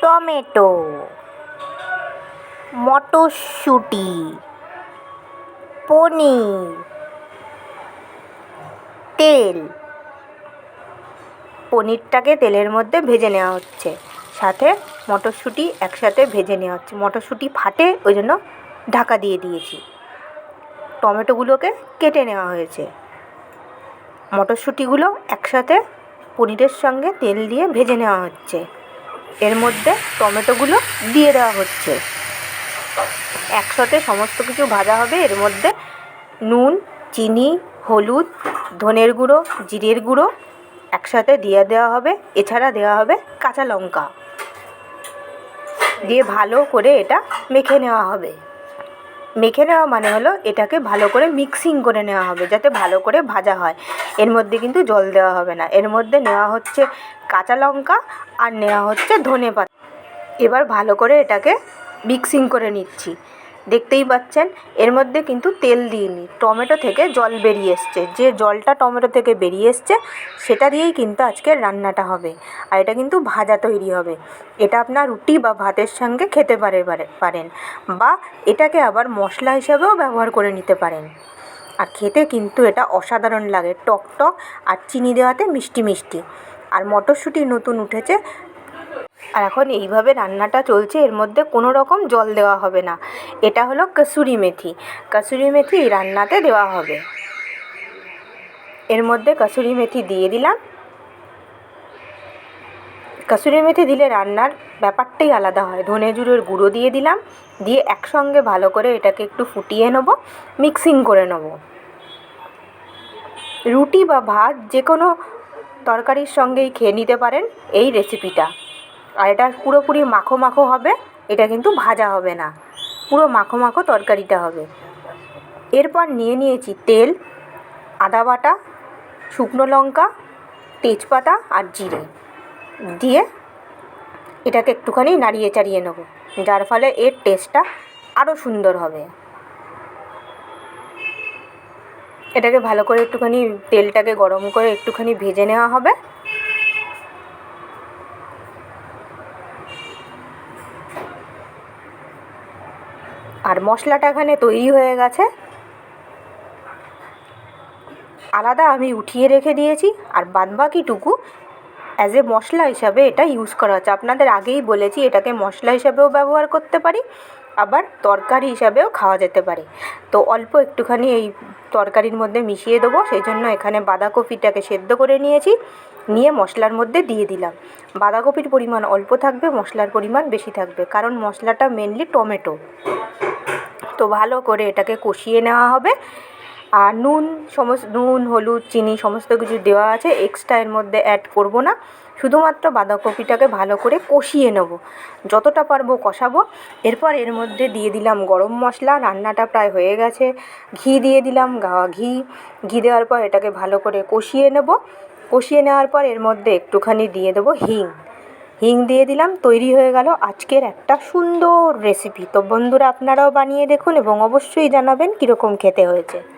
Tomato. মটরশুঁটি। পনির। তেল। পনিরটাকে তেলের মধ্যে ভেজে নেওয়া হচ্ছে। সাথে মটরশুঁটি একসাথে ভেজে নেওয়া হচ্ছে। মটরশুঁটি ফাটে, ওই জন্য ঢাকা দিয়ে দিয়েছি। টমেটোগুলোকে কেটে নেওয়া হয়েছে। মটরশুঁটিগুলো একসাথে পনিরের সঙ্গে তেল দিয়ে ভেজে নেওয়া হচ্ছে। এর মধ্যে টমেটোগুলো দিয়ে দেওয়া হচ্ছে। একসাথে সমস্ত কিছু ভাজা হবে। এর মধ্যে নুন, চিনি, হলুদ, ধনের গুঁড়ো, জিরের গুঁড়ো একসাথে দিয়ে দেওয়া হবে। এছাড়া দেওয়া হবে কাঁচা লঙ্কা। দিয়ে ভালো করে এটা মেখে নেওয়া হবে। মেখে নেওয়া মানে হলো এটাকে ভালো করে মিক্সিং করে নেওয়া হবে যাতে ভালো করে ভাজা হয়। এর মধ্যে কিন্তু জল দেওয়া হবে না। এর মধ্যে নেওয়া হচ্ছে কাঁচা লঙ্কা আর নেওয়া হচ্ছে ধনে পাতা। এবার ভালো করে এটাকে মিক্সিং করে নিচ্ছি। দেখতেই পাচ্ছেন, এর মধ্যে কিন্তু তেল দিইনি। টমেটো থেকে জল বেরিয়ে এসছে। যে জলটা টমেটো থেকে বেরিয়ে এসছে, সেটা দিয়েই কিন্তু আজকে রান্নাটা হবে। আর এটা কিন্তু ভাজা তৈরি হবে। এটা আপনার রুটি বা ভাতের সঙ্গে খেতে পারে, পারেন। বা এটাকে আবার মশলা হিসাবেও ব্যবহার করে নিতে পারেন। আর খেতে কিন্তু এটা অসাধারণ লাগে। টক টক আর চিনি দেওয়াতে মিষ্টি মিষ্টি। আর মটরশুঁটি নতুন উঠেছে। আর এখন এইভাবে রান্নাটা চলছে, এর মধ্যে কোনো রকম জল দেওয়া হবে না। এটা হলো কসুরি মেথি। কসুরি মেথি রান্নাতে দেওয়া হবে। এর মধ্যে কসুরি মেথি দিয়ে দিলাম। কসুরি মেথি দিলে রান্নার ব্যাপারটাই আলাদা হয়। ধনে জিরের গুঁড়ো দিয়ে দিলাম, দিয়ে একসঙ্গে ভালো করে এটাকে একটু ফুটিয়ে নেব, মিক্সিং করে নেব। রুটি বা ভাত যে কোনো তরকারির সঙ্গেই খেয়ে নিতে পারেন এই রেসিপিটা। আর এটা পুরোপুরি মাখো মাখো হবে, এটা কিন্তু ভাজা হবে না, পুরো মাখো মাখো তরকারিটা হবে। এরপর নিয়ে নিয়েছি তেল, আদা বাটা, শুকনো লঙ্কা, তেজপাতা আর জিরে। দিয়ে এটাকে একটুখানি নাড়িয়ে চাড়িয়ে নেব। যার ফলে এর টেস্টটা আরও সুন্দর হবে। এটাকে ভালো করে একটুখানি তেলটাকে গরম করে একটুখানি ভেজে নেওয়া হবে। আর মশলাটা এখানে তৈরি হয়ে গেছে। আলাদা আমি উঠিয়ে রেখে দিয়েছি, আর বাদবাকিটুকু অ্যাজ এ মশলা হিসাবে এটা ইউজ করা হচ্ছে। আপনাদের আগেই বলেছি, এটাকে মশলা হিসাবেও ব্যবহার করতে পারি, আবার তরকারি হিসাবেও খাওয়া যেতে পারে। তো অল্প একটুখানি এই তরকারির মধ্যে মিশিয়ে দেবো সেই জন্য এখানে বাঁধাকপিটাকে সেদ্ধ করে নিয়েছি, নিয়ে মশলার মধ্যে দিয়ে দিলাম। বাঁধাকপির পরিমাণ অল্প থাকবে, মশলার পরিমাণ বেশি থাকবে, কারণ মশলাটা মেনলি টমেটো। তো ভালো করে এটাকে কষিয়ে নেওয়া হবে আর নুন সমস্ত, নুন, হলুদ, চিনি সমস্ত কিছু দেওয়া আছে। এক্সট্রা এর মধ্যে অ্যাড করব না। শুধুমাত্র বাঁধাকপিটাকে ভালো করে কষিয়ে নেব। যতটা পারব কষাবো। এরপর এর মধ্যে দিয়ে দিলাম গরম মশলা। রান্নাটা প্রায় হয়ে গেছে। ঘি দিয়ে দিলাম, গাওয়া ঘি। ঘি দেওয়ার পর এটাকে ভালো করে কষিয়ে নেব। কষিয়ে নেওয়ার পর এর মধ্যে একটুখানি দিয়ে দেবো হিং। হিং দিয়ে দিলাম, তৈরি হয়ে গেল আজকের একটা সুন্দর রেসিপি তো বন্ধুরা, আপনারাও বানিয়ে দেখুন এবং অবশ্যই জানাবেন কীরকম খেতে হয়েছে।